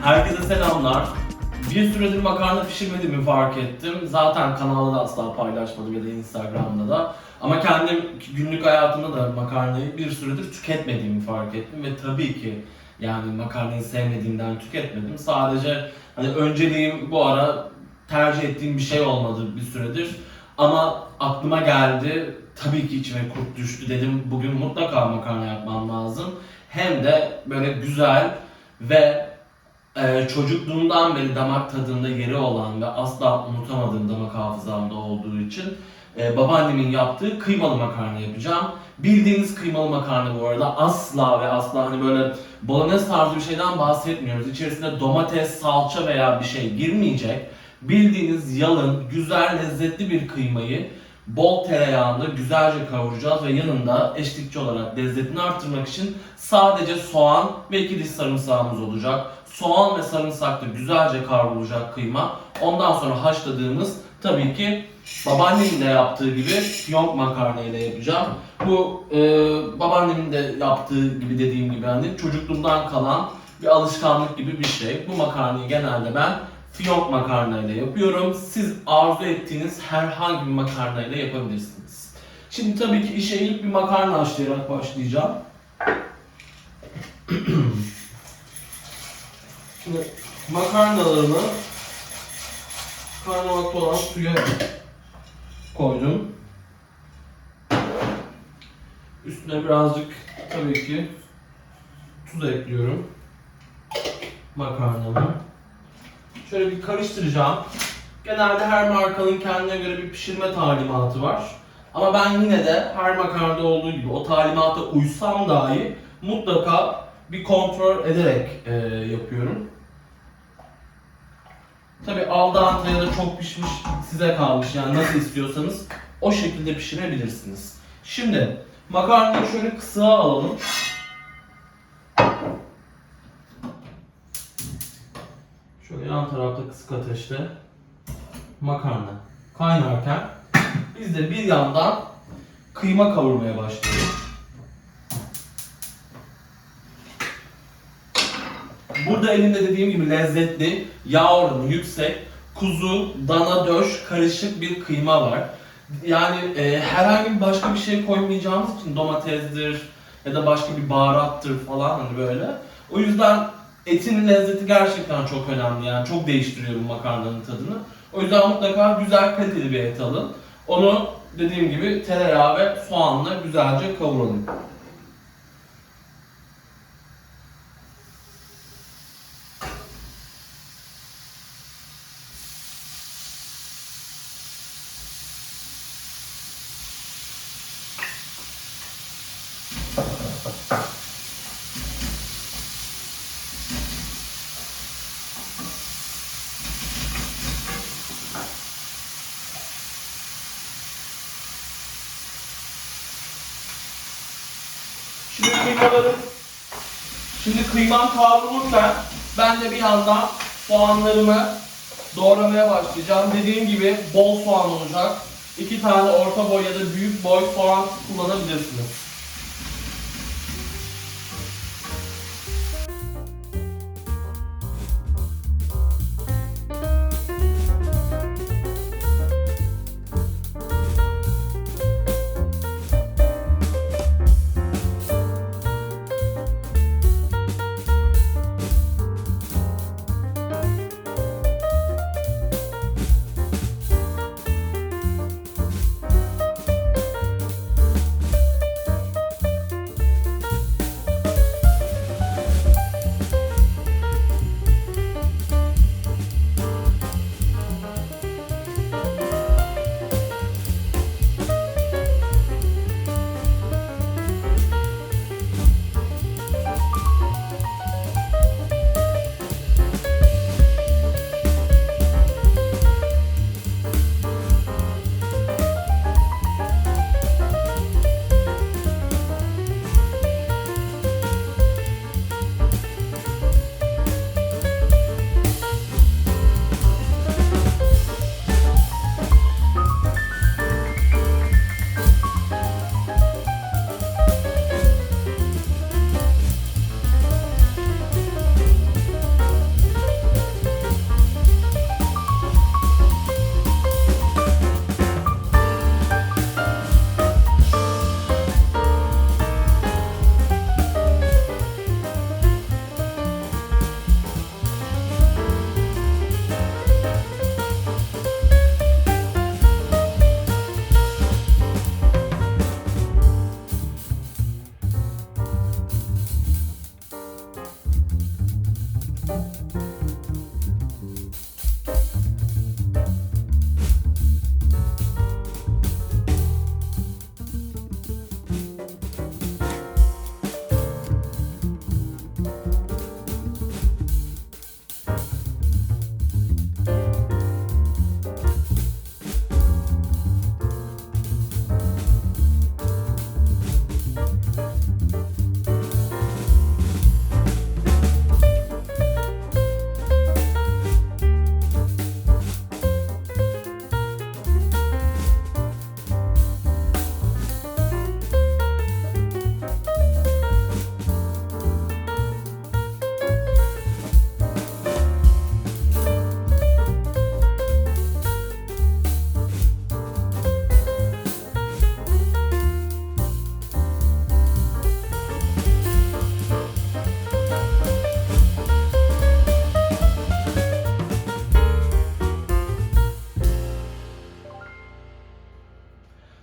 Selamlar. Bir süredir makarna pişirmediğimi fark ettim. Zaten kanalda da asla paylaşmadım ya da Instagram'da da. Ama kendim günlük hayatımda da makarnayı bir süredir tüketmediğimi fark ettim ve tabii ki yani makarnayı sevmediğimden tüketmedim. Sadece hani önceliğim bu ara tercih ettiğim bir şey olmadı bir süredir. Ama aklıma geldi. Tabii ki içime kurt düştü dedim. Bugün mutlaka makarna yapmam lazım. Hem de böyle güzel ve ee, çocukluğumdan beri damak tadında yeri olan ve asla unutamadığım damak hafızamda olduğu için e, babaannemin yaptığı kıymalı makarna yapacağım. Bildiğiniz kıymalı makarna bu arada asla ve asla hani böyle bolognese tarzı bir şeyden bahsetmiyoruz. İçerisinde domates, salça veya bir şey girmeyecek. Bildiğiniz yalın, güzel, lezzetli bir kıymayı bol tereyağında güzelce kavuracağız ve yanında eşlikçi olarak lezzetini arttırmak için sadece soğan ve iki diş sarımsağımız olacak. Soğan ve sarımsakla güzelce kavrulacak kıyma. Ondan sonra haşladığımız tabii ki babaannemin de yaptığı gibi fiyonk makarna ile yapacağım. Bu e, babaannemin de yaptığı gibi dediğim gibi hani çocukluğumdan kalan bir alışkanlık gibi bir şey. Bu makarnayı genelde ben fiyonk makarna ile yapıyorum. Siz arzu ettiğiniz herhangi bir makarna ile yapabilirsiniz. Şimdi tabii ki işe ilk bir makarna haşlayarak başlayacağım. Şimdi makarnalarımı kaynamakta olan suya koydum. Üstüne birazcık tabii ki tuz ekliyorum. Makarnamı. Şöyle bir karıştıracağım. Genelde her markanın kendine göre bir pişirme talimatı var. Ama ben yine de her makarnada olduğu gibi o talimata uysam dahi mutlaka bir kontrol ederek e, yapıyorum. Tabi al dente ya da çok pişmiş size kalmış yani nasıl istiyorsanız o şekilde pişirebilirsiniz. Şimdi makarnayı şöyle kısığa alalım. Şöyle yan tarafta kısık ateşte makarna kaynarken biz de bir yandan kıyma kavurmaya başlıyoruz. Burada elimde dediğim gibi lezzetli, yağ oranı yüksek, kuzu, dana, döş karışık bir kıyma var. Yani e, herhangi başka bir şey koymayacağımız için domatesdir ya da başka bir baharattır falan hani böyle. O yüzden etin lezzeti gerçekten çok önemli yani çok değiştiriyor bu makarnanın tadını. O yüzden mutlaka güzel kaliteli bir et alın. Onu dediğim gibi tereyağı ve soğanla güzelce kavuralım. Şimdi kıymaları Şimdi kıymam kavrulurken ben de bir yandan soğanlarımı doğramaya başlayacağım. Dediğim gibi bol soğan olacak. İki tane orta boy ya da büyük boy soğan kullanabilirsiniz.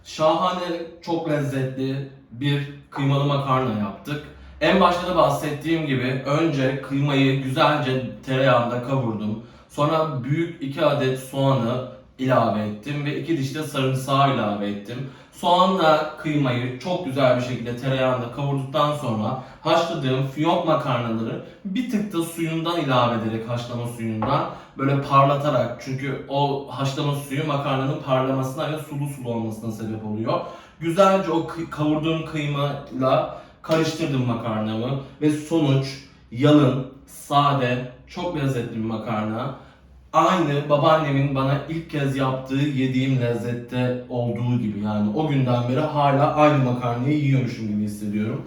Şahane, çok lezzetli bir kıymalı makarna yaptık. En başta da bahsettiğim gibi önce kıymayı güzelce tereyağında kavurdum. Sonra büyük 2 adet soğanı ilave ettim ve 2 diş de sarımsağı ilave ettim. Soğanla kıymayı çok güzel bir şekilde tereyağında kavurduktan sonra haşladığım fiyonk makarnaları bir tık da suyundan ilave ederek haşlama suyundan böyle parlatarak çünkü o haşlama suyu makarnanın parlamasına ve sulu sulu olmasına sebep oluyor. Güzelce o kavurduğum kıymayla karıştırdım makarnamı ve sonuç yalın, sade, çok lezzetli bir makarna. Aynı babaannemin bana ilk kez yaptığı yediğim lezzette olduğu gibi yani o günden beri hala aynı makarnayı yiyormuşum gibi hissediyorum.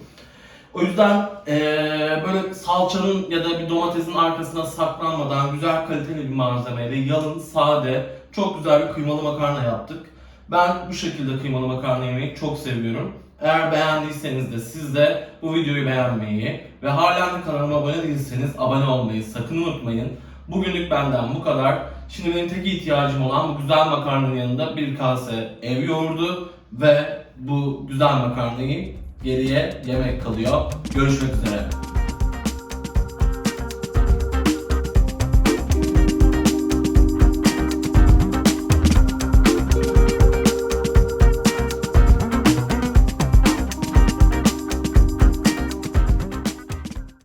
O yüzden eee, böyle salçanın ya da bir domatesin arkasına saklanmadan güzel kaliteli bir malzemeyle yalın, sade, çok güzel bir kıymalı makarna yaptık. Ben bu şekilde kıymalı makarna yemeyi çok seviyorum. Eğer beğendiyseniz de siz de bu videoyu beğenmeyi ve hala da kanalıma abone değilseniz abone olmayı sakın unutmayın. Bugünlük benden bu kadar. Şimdi benim tek ihtiyacım olan bu güzel makarnanın yanında bir kase ev yoğurdu ve bu güzel makarnayı geriye yemek kalıyor. Görüşmek üzere.